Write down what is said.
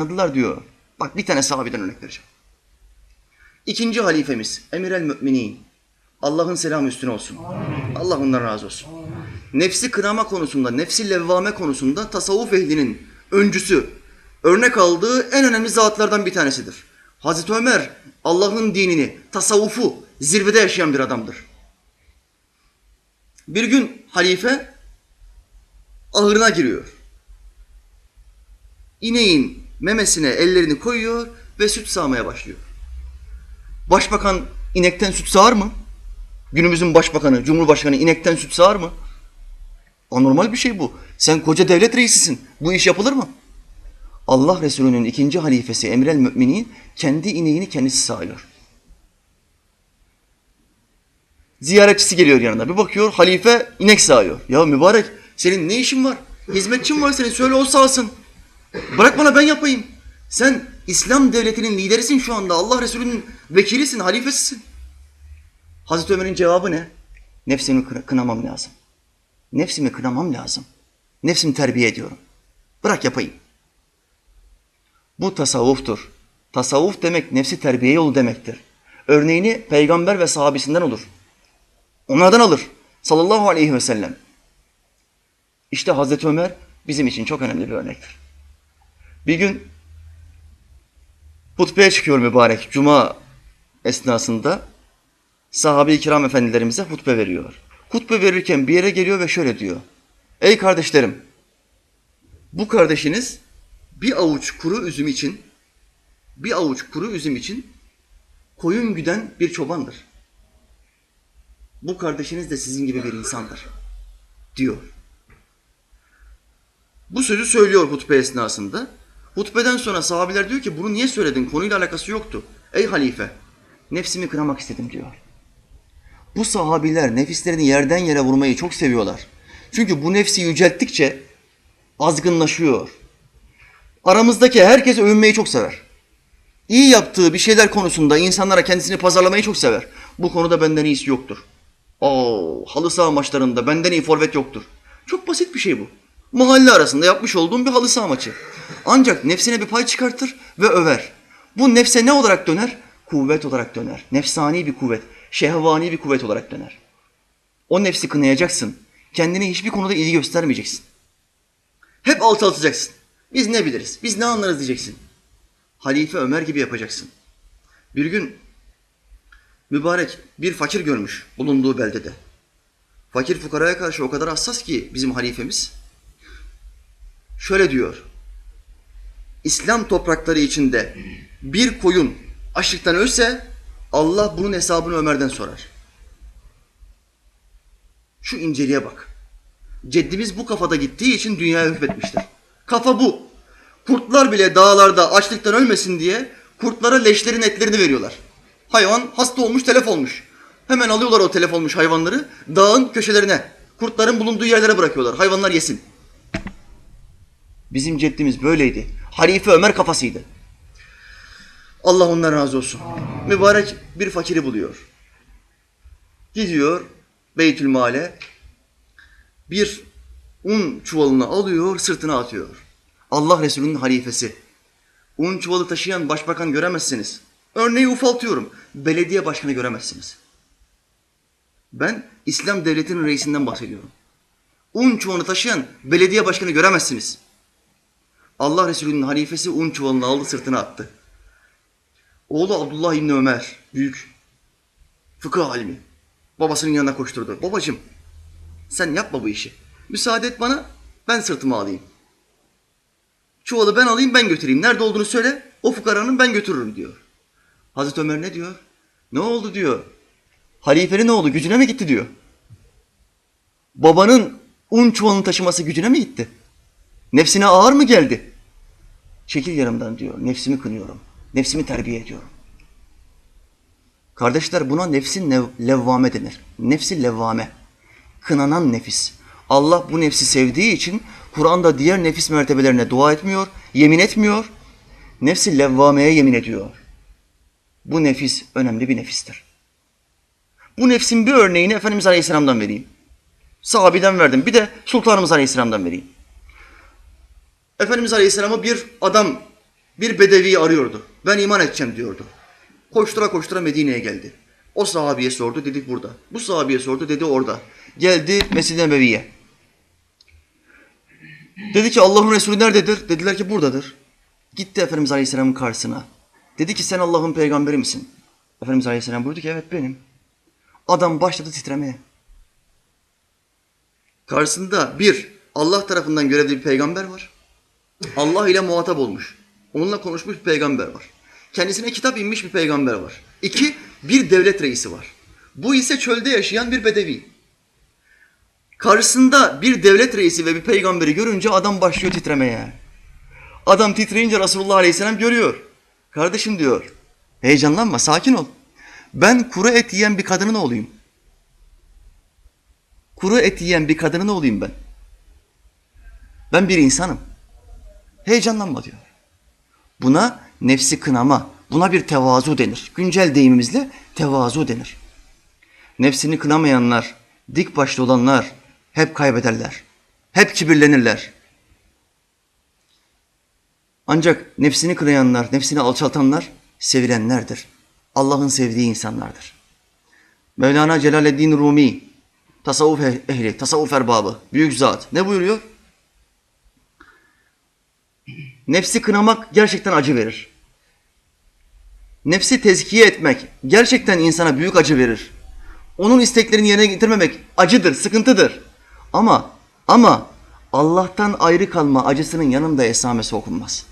Anladılar diyor. Bak bir tane sahabeden örnek vereceğim. İkinci halifemiz Emir el Müminin. Allah'ın selamı üstüne olsun. Allah ondan razı olsun. Nefsi kınama konusunda, nefsi levvame konusunda tasavvuf ehlinin öncüsü, örnek aldığı en önemli zatlardan bir tanesidir. Hazreti Ömer Allah'ın dinini, tasavvufu zirvede yaşayan bir adamdır. Bir gün halife ahırına giriyor. İneğin memesine ellerini koyuyor ve süt sağmaya başlıyor. Başbakan inekten süt sağar mı? Günümüzün başbakanı, cumhurbaşkanı inekten süt sağar mı? Anormal bir şey bu. Sen koca devlet reisisin. Bu iş yapılır mı? Allah Resulü'nün ikinci halifesi Emrel Müminin kendi ineğini kendisi sağıyor. Ziyaretçisi geliyor yanına. Bir bakıyor halife inek sağıyor. Ya mübarek senin ne işin var? Hizmetçin var senin söyle o sağsın. Bırak bana ben yapayım. Sen İslam devletinin liderisin şu anda. Allah Resulü'nün vekilisin, halifesisin. Hazreti Ömer'in cevabı ne? Nefsimi kı- kınamam lazım. Nefsimi kınamam lazım. Nefsimi terbiye ediyorum. Bırak yapayım. Bu tasavvuftur. Tasavvuf demek nefsi terbiye yolu demektir. Örneğini peygamber ve sahabesinden olur. Onlardan alır. Sallallahu aleyhi ve sellem. İşte Hazreti Ömer bizim için çok önemli bir örnektir. Bir gün hutbeye çıkıyor mübarek. Cuma esnasında sahabe-i kiram efendilerimize hutbe veriyor. Hutbe verirken bir yere geliyor ve şöyle diyor. Ey kardeşlerim, bu kardeşiniz bir avuç kuru üzüm için, bir avuç kuru üzüm için koyun güden bir çobandır. Bu kardeşiniz de sizin gibi bir insandır, diyor. Bu sözü söylüyor hutbe esnasında. Hutbeden sonra sahabeler diyor ki bunu niye söyledin? Konuyla alakası yoktu. Ey halife, nefsimi kınamak istedim diyor. Bu sahabiler nefislerini yerden yere vurmayı çok seviyorlar. Çünkü bu nefsi yücelttikçe azgınlaşıyor. Aramızdaki herkes övünmeyi çok sever. İyi yaptığı bir şeyler konusunda insanlara kendisini pazarlamayı çok sever. Bu konuda benden iyisi yoktur. Oo, halı saha maçlarında benden iyi forvet yoktur. Çok basit bir şey bu. Mahalle arasında yapmış olduğum bir halı saha maçı. Ancak nefsine bir pay çıkartır ve över. Bu nefse ne olarak döner? Kuvvet olarak döner. Nefsani bir kuvvet, şehvani bir kuvvet olarak döner. O nefsi kınayacaksın. Kendine hiçbir konuda ilgi göstermeyeceksin. Hep alçaltacaksın. Biz ne biliriz, biz ne anlarız diyeceksin. Halife Ömer gibi yapacaksın. Bir gün mübarek bir fakir görmüş bulunduğu beldede. Fakir fukaraya karşı o kadar hassas ki bizim halifemiz. Şöyle diyor. İslam toprakları içinde bir koyun açlıktan ölse Allah bunun hesabını Ömer'den sorar. Şu inceliğe bak. Ceddimiz bu kafada gittiği için dünyaya hükmetmiştir. Kafa bu. Kurtlar bile dağlarda açlıktan ölmesin diye kurtlara leşlerin etlerini veriyorlar. Hayvan hasta olmuş, telef olmuş. Hemen alıyorlar o telef olmuş hayvanları dağın köşelerine, kurtların bulunduğu yerlere bırakıyorlar. Hayvanlar yesin. Bizim ceddimiz böyleydi. Halife Ömer kafasıydı. Allah ondan razı olsun. Mübarek bir fakiri buluyor. Gidiyor Beytül Mal'e bir un çuvalını alıyor, sırtına atıyor. Allah Resulü'nün halifesi. Un çuvalı taşıyan başbakan göremezsiniz. Örneği ufaltıyorum. Belediye başkanı göremezsiniz. Ben İslam devletinin reisinden bahsediyorum. Un çuvalını taşıyan belediye başkanı göremezsiniz. Allah Resulü'nün halifesi un çuvalını aldı sırtına attı. Oğlu Abdullah İbni Ömer, büyük fıkıh alimi. Babasının yanına koşturdu. Babacım sen yapma bu işi. Müsaade et bana ben sırtıma alayım. Çuvalı ben alayım ben götüreyim. Nerede olduğunu söyle o fukaranın ben götürürüm diyor. Hazreti Ömer ne diyor? Ne oldu diyor. Halifenin oldu gücüne mi gitti diyor. Babanın un çuvalını taşıması gücüne mi gitti? Nefsine ağır mı geldi? Çekil yanımdan diyor. Nefsimi kınıyorum. Nefsimi terbiye ediyorum. Kardeşler buna nefsin lev- levvame denir. Nefsi levvame. Kınanan nefis. Allah bu nefsi sevdiği için Kur'an'da diğer nefis mertebelerine dua etmiyor, yemin etmiyor. Nefsi levvameye yemin ediyor. Bu nefis önemli bir nefistir. Bu nefsin bir örneğini Efendimiz Aleyhisselam'dan vereyim. Sahabiden verdim. Bir de Sultanımız Aleyhisselam'dan vereyim. Efendimiz Aleyhisselam'a bir adam bir bedevi arıyordu. Ben iman edeceğim diyordu. Koştura koştura Medine'ye geldi. O sahabiye sordu dedik burada. Bu sahabiye sordu dedi orada. Geldi Mescid-i Nebevi'ye. Dedi ki Allah'ın Resulü nerededir? Dediler ki buradadır. Gitti Efendimiz Aleyhisselam'ın karşısına. Dedi ki sen Allah'ın peygamberi misin? Efendimiz Aleyhisselam buyurdu ki evet benim. Adam başladı titremeye. Karşısında bir, Allah tarafından görevli bir peygamber var. Allah ile muhatap olmuş. Onunla konuşmuş bir peygamber var. Kendisine kitap inmiş bir peygamber var. İki, bir devlet reisi var. Bu ise çölde yaşayan bir bedevi. Karşısında bir devlet reisi ve bir peygamberi görünce adam başlıyor titremeye. Adam titreyince Resulullah Aleyhisselam görüyor. Kardeşim diyor, heyecanlanma, sakin ol. Ben kuru et yiyen bir kadının oğluyum. Kuru et yiyen bir kadının oğluyum ben. Ben bir insanım. Heyecanlanma diyor. Buna nefsi kınama, buna bir tevazu denir. Güncel deyimimizle tevazu denir. Nefsini kınamayanlar, dik başlı olanlar hep kaybederler. Hep kibirlenirler. Ancak nefsini kınayanlar, nefsini alçaltanlar sevilenlerdir. Allah'ın sevdiği insanlardır. Mevlana Celaleddin Rumi, tasavvuf ehli, tasavvuf erbabı, büyük zat ne buyuruyor? Nefsi kınamak gerçekten acı verir. Nefsi tezkiye etmek gerçekten insana büyük acı verir. Onun isteklerini yerine getirmemek acıdır, sıkıntıdır. Ama ama Allah'tan ayrı kalma acısının yanında esamesi okunmaz.